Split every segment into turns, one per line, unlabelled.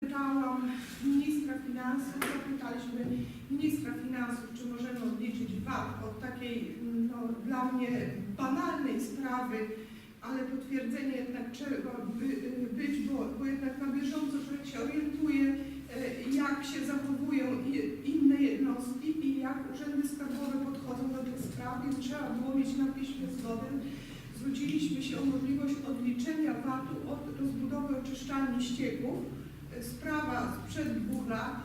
Pytałam ministra finansów, zapytaliśmy ministra finansów, czy możemy odliczyć VAT od takiej no, dla mnie banalnej sprawy, ale potwierdzenie jednak trzeba by, być, bo, bo jednak na bieżąco człowiek się orientuje, e, jak się zachowują inne jednostki i jak urzędy skarbowe podchodzą do tych spraw, więc trzeba było mieć na piśmie zgodę. Zwróciliśmy się o możliwość odliczenia VAT-u od rozbudowy oczyszczalni ścieków. Sprawa sprzed dwóch lat.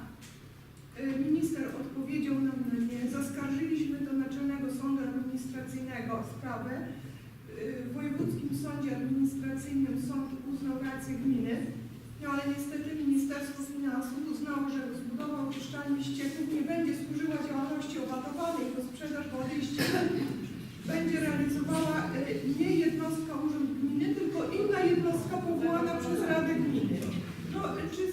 E, Minister odpowiedział nam na nie. Zaskarżyliśmy do Naczelnego Sądu Administracyjnego sprawę. E, W Wojewódzkim Sądzie Administracyjnym sąd uznał rację gminy, no ale niestety Ministerstwo Finansów uznało, że rozbudowa oczyszczalni ścieków nie będzie służyła działalności opatowanej, bo sprzedaż wody ścieków będzie realizowała e, nie jednostka Urząd Gminy, tylko inna jednostka powołana przez Radę Gminy. No, kuriozum.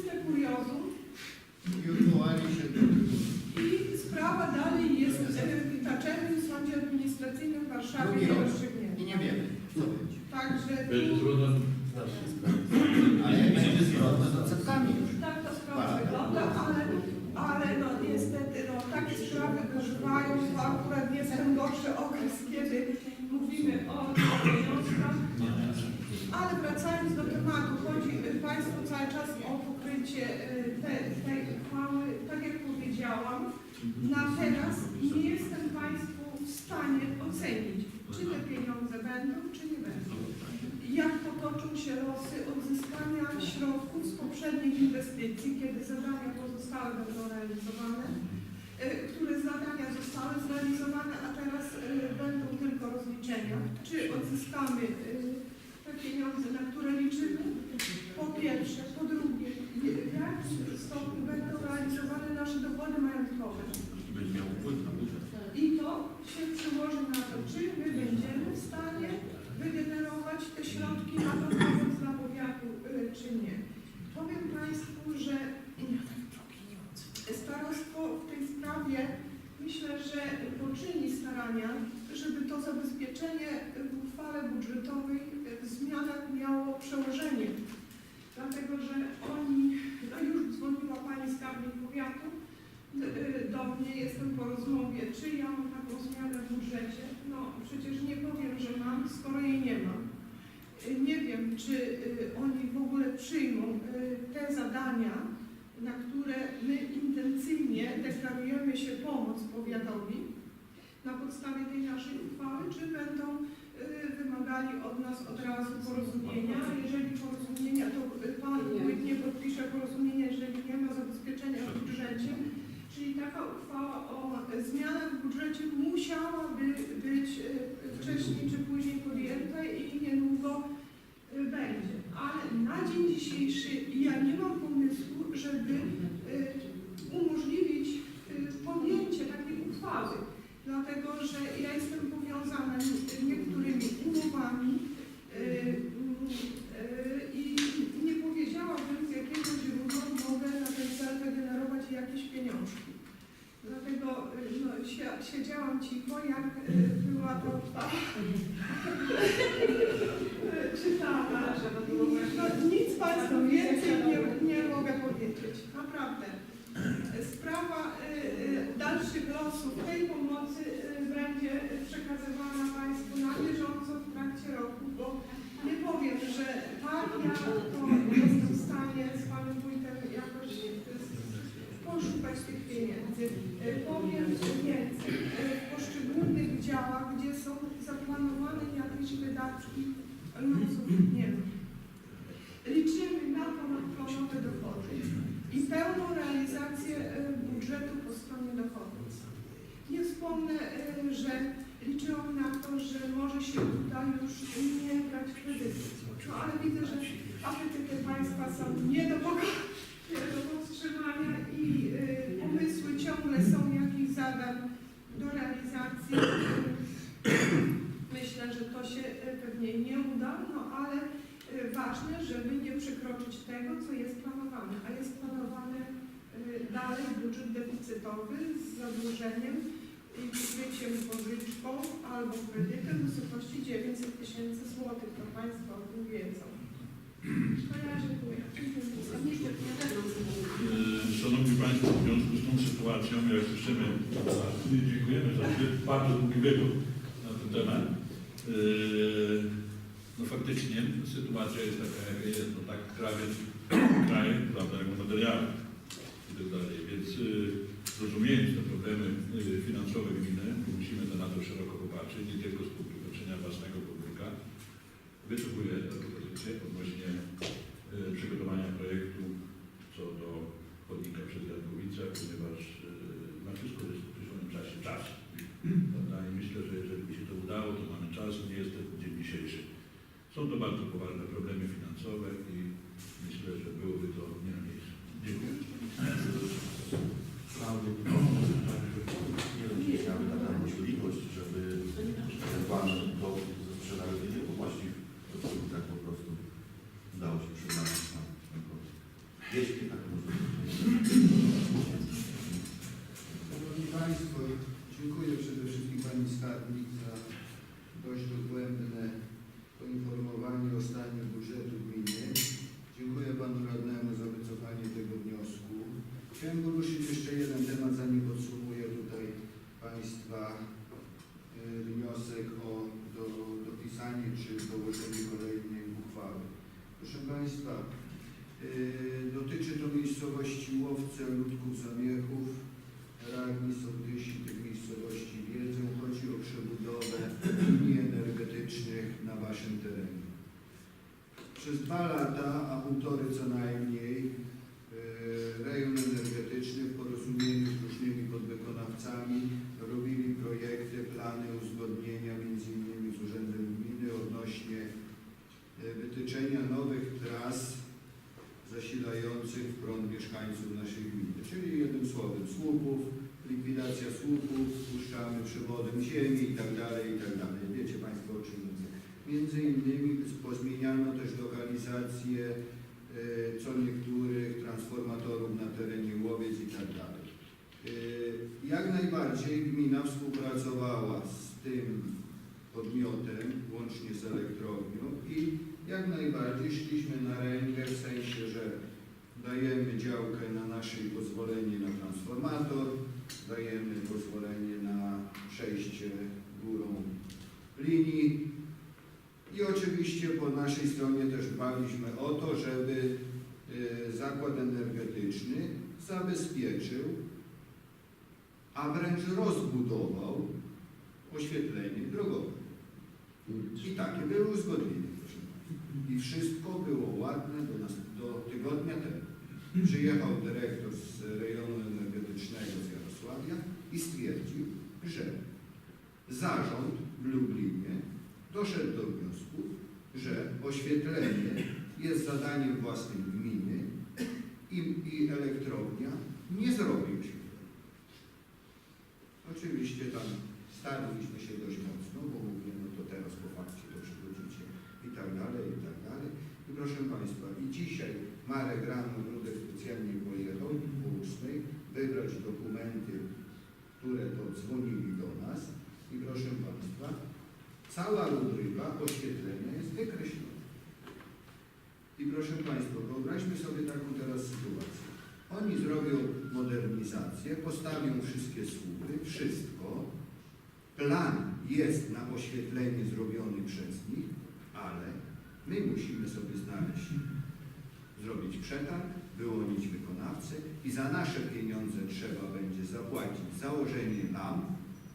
I odwołali się do
I sprawa dalej jest w Naczelnym Sądzie Administracyjnym w Warszawie
Drugi rok.
rozstrzygnięta.
I nie wiemy, co będzie.
Także
Będzie
tu,
trudno.
Ale jak będzie zwrotne z odsetkami już.
tak to sprawa wygląda, ale, ale no niestety no, takie sprawy dożywają, to akurat jest ten gorszy okres, kiedy mówimy o pieniążkach. Ale wracając do tematu, chodzi y, Państwu cały czas o pokrycie y, te, tej uchwały. Tak jak powiedziałam, na teraz nie jestem Państwu w stanie ocenić, czy te pieniądze będą, czy nie będą. Jak potoczą się losy odzyskania środków z poprzednich inwestycji, kiedy zadania pozostałe będą realizowane, y, które zadania zostały zrealizowane, a teraz y, będą tylko rozliczenia. Czy odzyskamy y, te pieniądze, na które liczymy? Po pierwsze. Po drugie, w jakim stopniu będą realizowane nasze dochody majątkowe?
Będzie miał wpływ na budżet.
I to się przełoży na to, czy my będziemy w stanie wygenerować te środki na to pomoc dla powiatu, y, czy nie. Powiem Państwu, że starostwo w tej sprawie myślę, że poczyni starania, żeby to zabezpieczenie w uchwale budżetowej w zmianach miało przełożenie. Dlatego, że oni, no już dzwoniła Pani Skarbnik Powiatu, y, do mnie, jestem po rozmowie, czy ja mam taką zmianę w budżecie. No przecież nie powiem, że mam, skoro jej nie mam. Y, Nie wiem, czy y, oni w ogóle przyjmą y, te zadania, na które my intencyjnie deklarujemy się pomoc powiatowi na podstawie tej naszej uchwały, czy będą y, wymagali od nas od razu porozumienia. Jeżeli porozumienia, to Pan Wójt nie podpisze porozumienia, jeżeli nie ma zabezpieczenia w budżecie. Czyli taka uchwała o zmianach w budżecie musiałaby być y, wcześniej czy później podjęta i niedługo y, będzie. Ale na dzień dzisiejszy ja nie mam żeby y, umożliwić y, podjęcie takiej uchwały. Dlatego, że ja jestem powiązana nie- niektórymi umowami y, y, i nie powiedziałabym, z jakiego źródła mogę na ten cel wygenerować jakieś pieniążki. Dlatego y, no, sie- siedziałam cicho, jak y, była ta uchwała y, czytana. No, nic Państwu więcej nie, nie mogę powiedzieć. Naprawdę. Sprawa y, y, dalszych losów tej pomocy y, będzie przekazywana Państwu na bieżąco w trakcie roku, bo nie powiem, że tak, ja to jestem w stanie z Panem Wójtem jakoś poszukać tych pieniędzy. Powiem więcej. W poszczególnych działach, gdzie są zaplanowane jakieś wydatki, losów nie ma. Dochody i pełną realizację e, budżetu po stronie dochodów. Nie wspomnę, e, że liczyłam na to, że może się uda już nie brać kredytów. No ale widzę, że apetyty Państwa są nie do, pogo- nie do powstrzymania i e, pomysły ciągle są jakichś zadań do realizacji. Myślę, że to się e, pewnie nie uda, no ale e, ważne, żeby nie przekroczyć tego, co jest planowane, a jest planowany dalej budżet deficytowy z zadłużeniem i pokryciem pożyczką albo kredytem w wysokości 900 tysięcy złotych, to Państwo o tym wiedzą. Ja dziękuję.
A nie, nie wiadomo, sytuacją, jak słyszymy, dziękujemy za bardzo długi wywód na ten temat. No faktycznie sytuacja jest taka, jaka jest, no tak krawiec kraj, prawda, jak materiały i tak dalej, więc yy, rozumiejąc te problemy yy, finansowe gminy, musimy na to szeroko popatrzeć, nie tylko z punktu widzenia własnego podwórka. Wyczekuję propozycję odnośnie yy, przygotowania projektu co do chodnika przez Jankowice, ponieważ yy, na wszystko jest w określonym czasie czas. Prawda? I myślę, że jeżeli by się to udało, to mamy czas, nie jest to dzień dzisiejszy. Są to bardzo poważne problemy finansowe i myślę, że byłoby to
Çenguruşi przewodem ziemi i tak dalej, i tak dalej. Wiecie Państwo o czym mówię. Między innymi pozmieniano też lokalizację e, co niektórych transformatorów na terenie Łowiec i tak dalej. E, Jak najbardziej gmina współpracowała z tym podmiotem, łącznie z elektrownią i jak najbardziej szliśmy na rękę w sensie, że dajemy działkę na naszej pozwolenie na transformator, dajemy pozwolenie linii i oczywiście po naszej stronie też dbaliśmy o to, żeby y, zakład energetyczny zabezpieczył, a wręcz rozbudował oświetlenie drogowe. I takie były uzgodnienia. I wszystko było ładne do, nas, do tygodnia temu. Przyjechał dyrektor z rejonu energetycznego z Jarosławia i stwierdził, że zarząd doszedł do wniosku, że oświetlenie jest zadaniem własnym gminy i, i elektrownia nie zrobi oświetlenia. Oczywiście tam starliśmy się dość mocno, bo mówię, no to teraz po fakcie to przychodzicie i tak dalej, i tak dalej. I proszę Państwa, i dzisiaj Marek rano Rudek specjalnie pojechał po ósmej wybrać dokumenty, które to dzwonili do nas i proszę Państwa, cała rubryka oświetlenia jest wykreślona. I proszę Państwa, wyobraźmy sobie taką teraz sytuację. Oni zrobią modernizację, postawią wszystkie słupy, wszystko. Plan jest na oświetlenie zrobiony przez nich, ale my musimy sobie znaleźć, zrobić przetarg, wyłonić wykonawcę i za nasze pieniądze trzeba będzie zapłacić założenie lamp,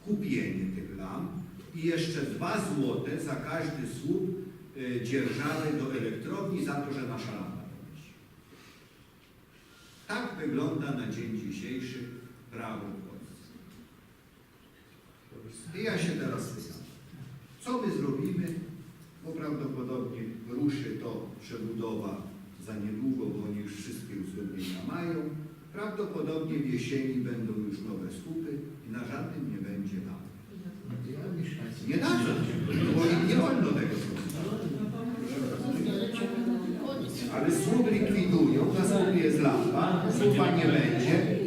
kupienie tych lamp i jeszcze dwa złote za każdy słup y, dzierżawy do elektrowni za to, że nasza to wisi. Tak wygląda na dzień dzisiejszy prawo w Polsce. I ja się teraz pytam, co my zrobimy, bo prawdopodobnie ruszy to przebudowa za niedługo, bo oni już wszystkie uzgodnienia mają. Prawdopodobnie w jesieni będą już nowe słupy i na żadnym nie będzie lamp. Nie da się, bo nie wolno tego. Ale słup likwidują, na słupie jest lampa, słupa nie będzie.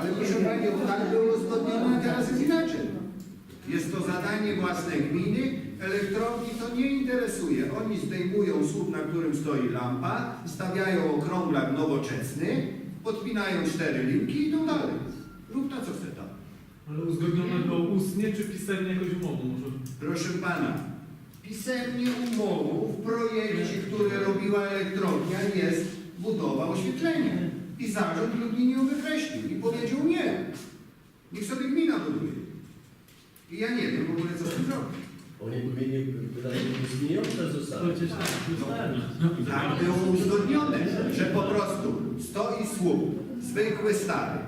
Ale proszę Panią, tak było uzgodnione, a teraz jest inaczej. Jest to zadanie własne gminy, elektrowni to nie interesuje. Oni zdejmują słup, na którym stoi lampa, stawiają okrąglak nowoczesny, podpinają cztery linki i idą dalej. Rób to, co.
Ale uzgodniono go ustnie czy pisemnie jakąś umową może?
Proszę pana, pisemnie umową w projekcie, który robiła elektrownia jest budowa oświetlenia. I zarząd Lublin ją wykreślił i powiedział nie. Niech sobie gmina buduje. I ja nie wiem w ogóle co z tym zrobić.
Oni powinni wydać pieniądze zostały.
Tak, ustalmy.
Tak było uzgodnione, że po prostu stoi słup, zwykły stary.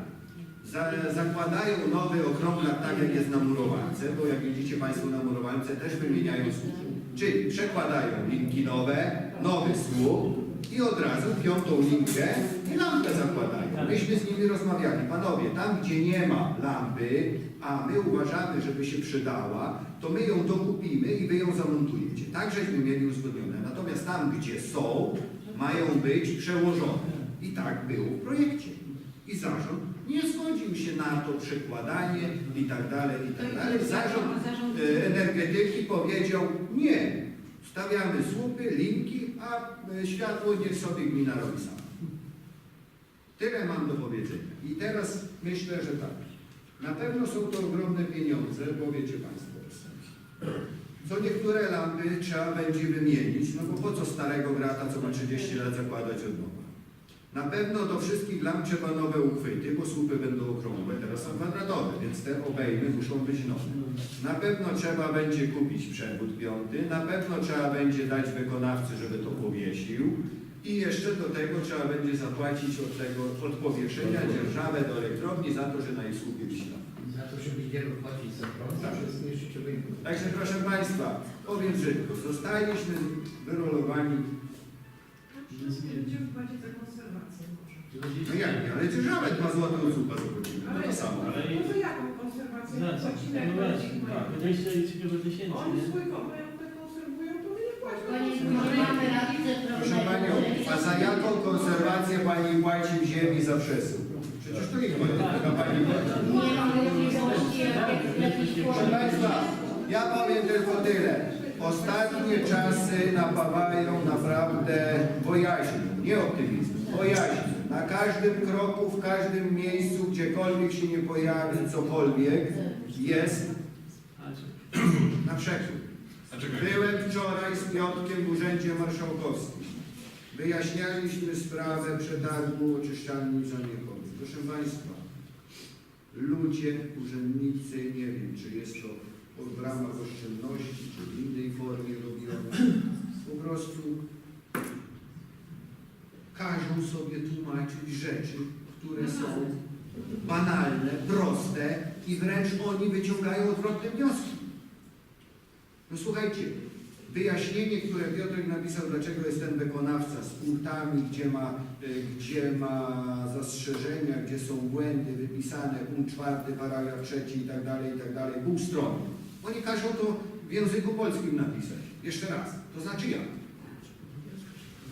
Za, zakładają nowy okrągłak, tak jak jest na murowance, bo jak widzicie Państwo na murowance też wymieniają słup. Czyli przekładają linki nowe, nowy słup i od razu piątą linkę i lampę zakładają. Myśmy z nimi rozmawiali. Panowie, tam gdzie nie ma lampy, a my uważamy, żeby się przydała, to my ją dokupimy i wy ją zamontujecie. Tak żeśmy mieli uzgodnione. Natomiast tam, gdzie są, mają być przełożone. I tak było w projekcie. I zarząd nie zgodził się na to przekładanie i tak dalej, i tak dalej. Zarząd e, energetyki powiedział nie. Stawiamy słupy, linki, a e, światło niech sobie gmina robi sama. Tyle mam do powiedzenia. I teraz myślę, że tak. Na pewno są to ogromne pieniądze, bo wiecie Państwo, co niektóre lampy trzeba będzie wymienić, no bo po co starego grata, co ma 30 lat, zakładać od nowa. Na pewno do wszystkich lamp trzeba nowe uchwyty, bo słupy będą okrągłe, teraz są kwadratowe, więc te obejmy muszą być nowe. Na pewno trzeba będzie kupić przewód piąty, na pewno trzeba będzie dać wykonawcy, żeby to powiesił i jeszcze do tego trzeba będzie zapłacić od tego, od powieszenia dzierżawę do elektrowni za to, że na jej słupie wisi lampa.
Za to, żeby nie płacić za prąd,
Tak. Także proszę Państwa, powiem brzydko, zostaliśmy wyrolowani,
Będziemy płacić za konserwację może.
No jak nie, ale dzierżawę 2 zł od słupa zapłacimy, to to samo.
Ale no jaką konserwację?
No
płacimy.
tak. 23 tysięcy,
Oni
nie?
swój majątek konserwują, to my nie płacimy.
Panie, może mamy radcę
Proszę Panią, a za jaką konserwację Pani płaci w ziemi za przesył? Przecież to ich majątek, a Pani płaci.
Nie mamy możliwości jak- jakichś
Proszę Państwa, ja powiem tylko tyle. Ostatnie czasy napawają naprawdę bojaźnią, nie optymizmem, bojaźnią. Na każdym kroku, w każdym miejscu, gdziekolwiek się nie pojawi cokolwiek, jest na
czekaj,
Byłem wczoraj z Piotkiem w Urzędzie Marszałkowskim. Wyjaśnialiśmy sprawę przetargu oczyszczalni Zaniechowy. Proszę Państwa, ludzie, urzędnicy, nie wiem, czy jest to w ramach oszczędności, czy w innej formie robione, po prostu każą sobie tłumaczyć rzeczy, które są banalne, proste i wręcz oni wyciągają odwrotne wnioski. No słuchajcie, wyjaśnienie, które Piotrek napisał, dlaczego jest ten wykonawca z punktami, gdzie ma, y, gdzie ma zastrzeżenia, gdzie są błędy wypisane, punkt czwarty, paragraf trzeci i tak dalej, i tak dalej, pół strony. Oni każą to w języku polskim napisać. Jeszcze raz. To znaczy jak?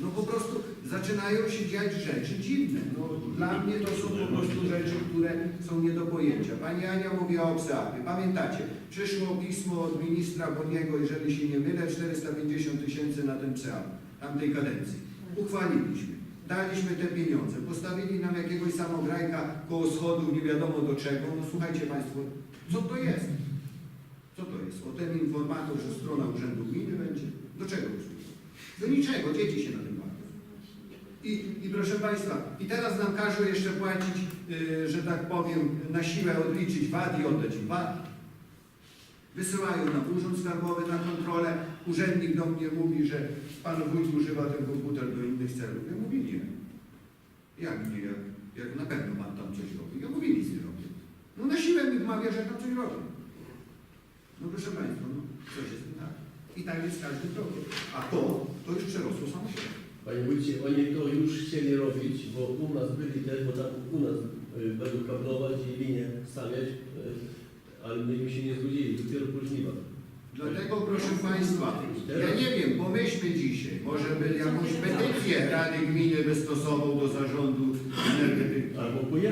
No po prostu zaczynają się dziać rzeczy dziwne. No, dla mnie to są po prostu rzeczy, które są nie do pojęcia. Pani Ania mówiła o PSAP-ie. Pamiętacie, przyszło pismo od ministra Boniego, jeżeli się nie mylę, 450 tysięcy na ten PSAP tamtej kadencji. Uchwaliliśmy. Daliśmy te pieniądze. Postawili nam jakiegoś samograjka koło schodów, nie wiadomo do czego. No słuchajcie Państwo, co to jest? Co to jest? O ten informator, że strona Urzędu Gminy będzie? Do czego? Do niczego, dzieci się na tym bawią. I, I proszę Państwa, i teraz nam każą jeszcze płacić, yy, że tak powiem, na siłę odliczyć VAT i oddać im VAT. Wysyłają na Urząd Skarbowy na kontrolę. Urzędnik do mnie mówi, że Pan Wójt używa ten komputer do innych celów. Ja mówię nie. Jak nie? Jak, jak na pewno Pan tam coś robi. Ja mówię nic nie robię. No na siłę mi wmawia, że tam coś robię. No proszę Państwa, no coś jest nie tak. I tak jest każdy problem. A to, to już przerosło samo siebie.
Panie wójcie, oni to już chcieli robić, bo u nas byli też, bo tam u nas y, będą kablować i linię stawiać, y, ale my się nie zgodzili, dopiero później.
Dlatego proszę Państwa, ja nie wiem, pomyślmy dzisiaj, może by jakąś petycję Rady Gminy wystosował do zarządu energetyki.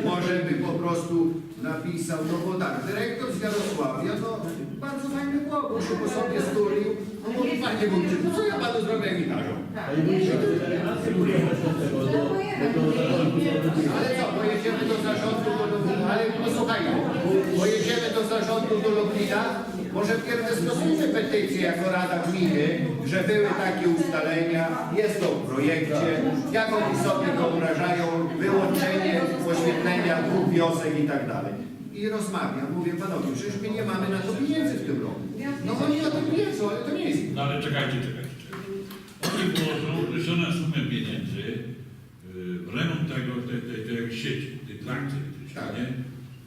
Może by po prostu napisał, no bo tak, dyrektor z Jarosławia, no bardzo fajny chłopak, się po sobie stulił, no mówi Panie Wójcie, co ja Panu zrobię jak mi?
Panie zarządu.
Ale co, pojedziemy do zarządu, do, do, ale posłuchajcie, fajnie. Pojedziemy do zarządu do Lublina, może wpierw stosujmy petycję jako Rada Gminy, że były takie ustalenia, jest to w projekcie, jak oni sobie wyobrażają wyłączenie oświetlenia dwóch wiosek i tak dalej. I rozmawiam, mówię panowie, przecież my nie mamy na to pieniędzy w tym roku. No oni o tym wiedzą, ale to nie jest
No ale czekajcie, czekajcie. czekajcie. Oni włożą określoną sumę pieniędzy yy, w remont tego, tej, tej, tej sieci, tej trakcji elektrycznej,
Tak.
nie?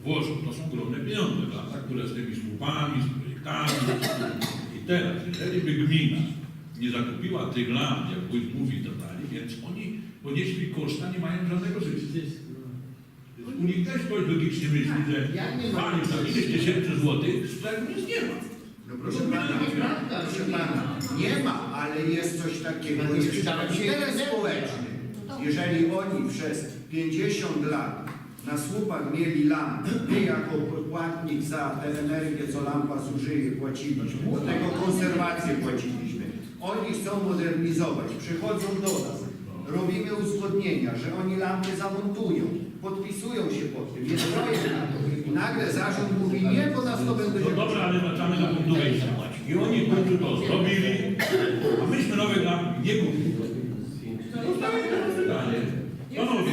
Włożą, to są ogromne pieniądze, prawda, które z tymi słupami, z projektami. I teraz, jeżeli by gmina nie zakupiła tych lamp, jak wójt mówi tak dalej, więc oni ponieśli koszta, nie mają żadnego. Więc u nich też ktoś logicznie myśli, że
Ja nie mam-
palił tam ileś tysięcy złotych, z tego nic nie ma.
No proszę pana, proszę pana, nie ma, ale jest coś takiego, jest interes społeczny. Jeżeli oni przez 50 lat na słupach mieli lampy, my jako płatnik za tę energię, co lampa zużyje, płaciliśmy, do tego konserwację płaciliśmy. Oni chcą modernizować, przychodzą do nas, robimy uzgodnienia, że oni lampy zamontują, podpisują się pod tym, jest projekt na to. I nagle zarząd mówi, nie, bo nas to będzie...
No dobra, ale wracamy na punkt wyjścia. I oni w końcu to zrobili, a myśmy nowe lampy nie kupili. Zostawiamy to pytanie. Panowie,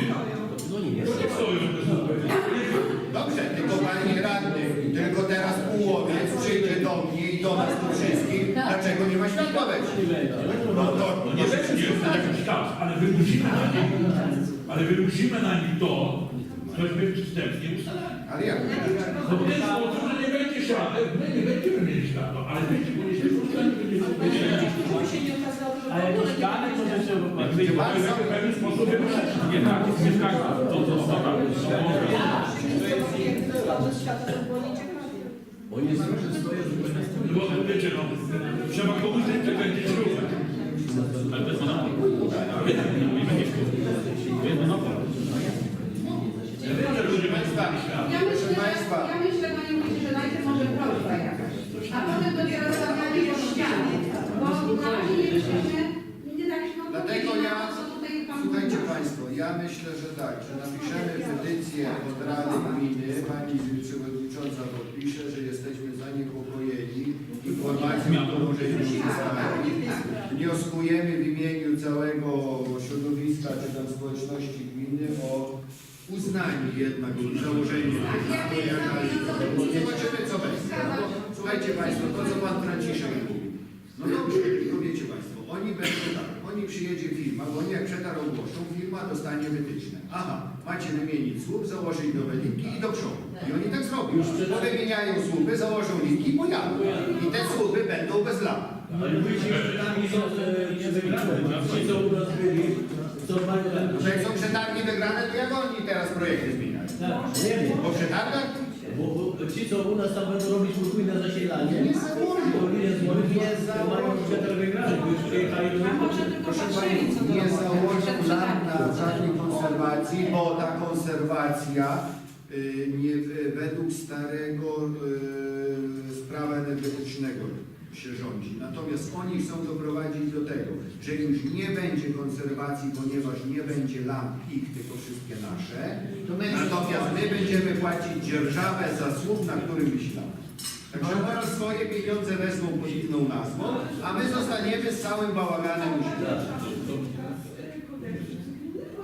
No nie,
to nie stoją.
Dobrze, tylko panie radny, tylko teraz półowiec przyjdzie do mnie i do nas do wszystkich, dlaczego nie ma światła wejścia? No to,
No nie będzie na jakiś czas, ale wymusimy na nich, ale wymusimy na nich to, cośmy wstępnie ustalali.
ale jak?
No w ten sposób, że nie będzie światła, my nie będziemy mieli światła, ale będzie ponieśli koszta, nie będziemy
Żeby się nie okazało, że
A
w nie będzie.
pewien sposób.
Nie tak, jest mieszkańca. To, to, to, to,
to było nieciekawie.
Oni zrobią swoje, żeby
No bo wiecie, no, trzeba komuś przekręcić śrubę.
Ale to jest monopol. Nie będzie To jest monopol.
Ja wiem, że ludzie będą stali światło.
Ja myślę,
Proszę państwa.
że, ja myślę, panie wójcie, że najpierw może prośba jakaś, a potem dopiero stawianie po ścianie, bo na razie nie jesteśmy, nie daliśmy
Dlatego
odpowiedzi na
ja-
to, co tutaj pan
Słuchajcie
powiedział.
Państwo, ja myślę, że tak, że napiszemy petycję od Rady Gminy, Pani Przewodnicząca podpisze, że jesteśmy zaniepokojeni informacją, którą żeśmy uzyskali. Wnioskujemy w imieniu całego środowiska czy tam społeczności gminy o uznanie jednak założenia. Zobaczymy co będzie. Słuchajcie Państwo, to co Pan Franciszek mówi. No dobrze, tylko wiecie Państwo, oni będą tak, oni przyjedzie firma, bo oni jak przetarg ogłoszą, firma dostanie wytyczne. Aha, macie wymienić słup, założyć nowe linki i do przodu. I oni tak zrobią. Wymieniają słupy, założą linki i pojadą. I te słupy będą bez lamp.
Ale wyjście przed nami są e, nie wygrane. Ci, co u nas byli, są bardzo...
Że jak są przetargi wygrane, to jak oni teraz projekty zmieniają?
Tak, nie wiem.
Po przetargach?
Bo, bo ci, co u nas tam będą robić podwójne zasilanie,
Nie założą.
to nie
Nie założą.
mają przetarg wygrany, bo już przyjechali do
A może tylko
Proszę Pani, nie
to
założą nam na żadnej konserwacji, bo ta konserwacja y, nie, y, według starego y, prawa energetycznego się rządzi. Natomiast oni chcą doprowadzić do tego, że już nie będzie konserwacji, ponieważ nie będzie lamp ich, tylko wszystkie nasze. Natomiast my będziemy płacić dzierżawę za słup, na którym myślamy. Także oni swoje pieniądze wezmą pod inną nazwą, a my zostaniemy z całym bałaganem u siebie.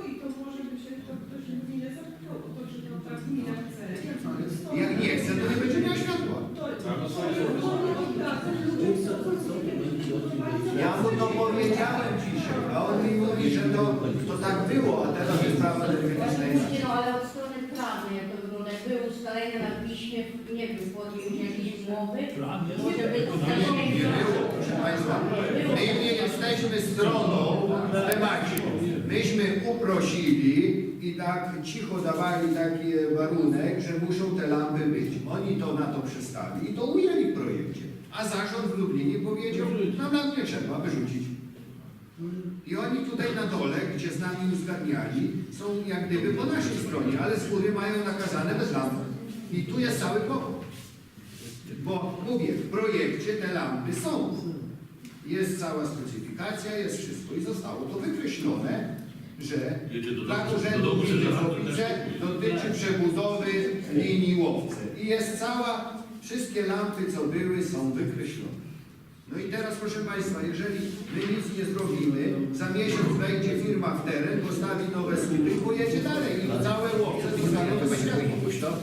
I to może by się to ktoś gminę zapytał, to czy to ta gmina chce. jak to jest to.
Jak nie chce, to nie będzie miał światła. Ja mu to powiedziałem dzisiaj, a on mi mówi, że to, to tak było, a teraz jest prawo energetyczne.
Właśnie, no ale od strony prawnej, jak to wygląda, jak były ustalenia na piśmie, nie wiem, podjąć jakieś umowy, może
Nie było, proszę Państwa. My nie jesteśmy stroną w temacie. Myśmy uprosili i tak cicho dawali taki warunek, że muszą te lampy być. Oni to na to przystali i to ujęli w projekcie. A zarząd w Lublinie powiedział, no nam nie trzeba wyrzucić. I oni tutaj na dole, gdzie z nami uzgadniali, są jak gdyby po naszej stronie, ale z góry mają nakazane bez lamp. I tu jest cały kłopot. Bo mówię, w projekcie te lampy są. Jest cała specyfikacja, jest wszystko i zostało to wykreślone, że dla urzędu gminy
też-
dotyczy przebudowy linii łowce. I jest cała, wszystkie lampy, co były, są wykreślone. No i teraz, proszę Państwa, jeżeli my nic nie zrobimy, za miesiąc wejdzie firma w teren, postawi nowe słupy i pojedzie dalej. I całe łowce zostaną bez światła.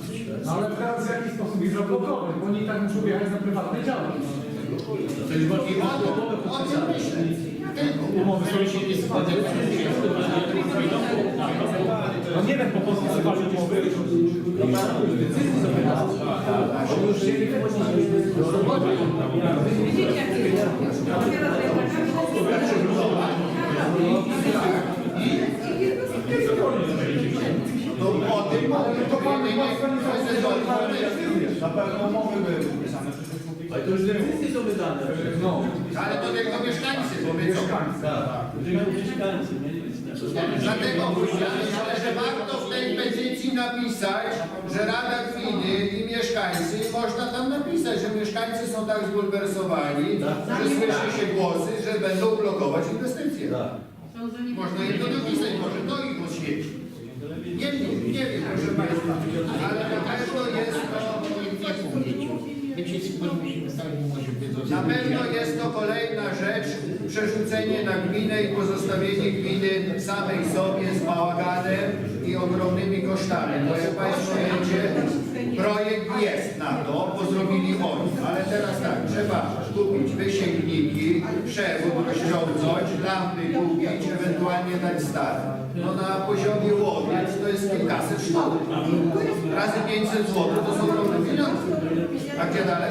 No ale teraz w jaki sposób ich zablokować? Bo oni tak muszą wjechać na prywatne działki.
To jest właśnie
o tym, o tym myślę.
Umowy są się nie No nie wiem, po podpisywaniu umowy. Decyzji sobie.
Widzicie, jak jest?
To o tym.
To
Nie,
Na pewno umowy były.
Ale to już decyzje są wydane.
No.
Ale to tylko mieszkańcy powiedzą.
Tak. Mieszkańcy, nie?
Dlatego myślę, że warto w tej petycji napisać, że Rada Gminy i mieszkańcy, i można tam napisać, że mieszkańcy są tak zbulwersowani, że słyszy się głosy, że będą blokować inwestycje.
Tak.
Można im to napisać, może to ich oświeci. Nie wiem, nie wiem, proszę Państwa, ale na pewno jest to... Na pewno jest to kolejna rzecz, przerzucenie na gminę i pozostawienie gminy samej sobie z bałaganem i ogromnymi kosztami. Bo jak Państwo wiecie, projekt jest na to, bo zrobili oni. Ale teraz tak, trzeba kupić wysięgniki, przewód rozciągnąć, lampy kupić, ewentualnie dać start. No na poziomie łowiec to jest kilkaset sztuk. Razy 500 zł to są ogromne pieniądze. A gdzie dalej?